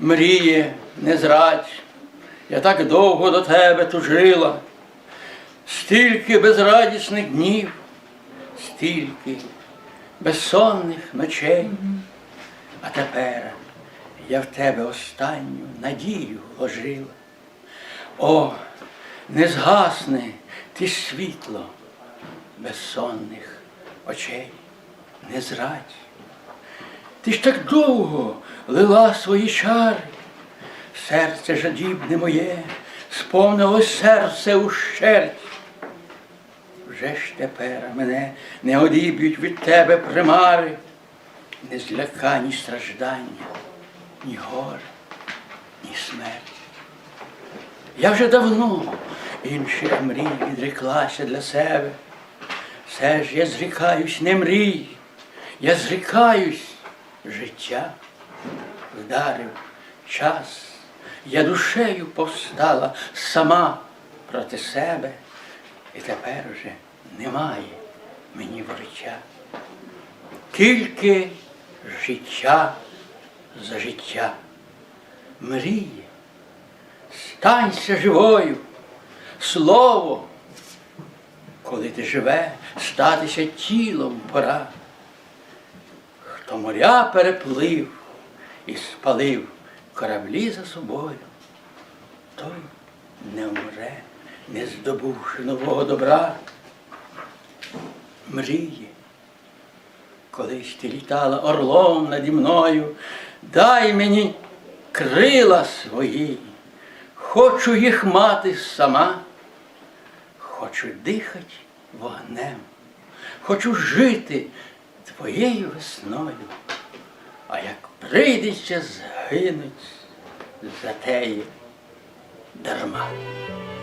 мріє, не зрадь, я так довго до тебе тужила, стільки безрадісних днів, стільки безсонних ночей. А тепер я в тебе останню надію вложила. О, не згасне ти світло безсонних очей, не зрадь. Ти ж так довго лила свої чари, серце жадібне моє, сповнилось серце ущерть. Вже ж тепер мене не одіб'ють від тебе примари, не злякані страждання, ні горе, ні смерть. Я вже давно інших мрій відреклася для себе. Все ж я зрікаюсь не мрій, я зрікаюсь життя. Вдарив час, я душею повстала сама проти себе, і тепер уже немає мені ворча. Тільки життя за життя. Мріє, станься живою, слово, коли ти живе, статися тілом пора. Хто моря переплив і спалив кораблі за собою, той не вмре, не здобувши нового добра. Мріє, колись ти літала орлом наді мною, дай мені крила свої, хочу їх мати сама, хочу дихати вогнем, хочу жити твоєю весною, а як прийде ще згинуть за теє дарма.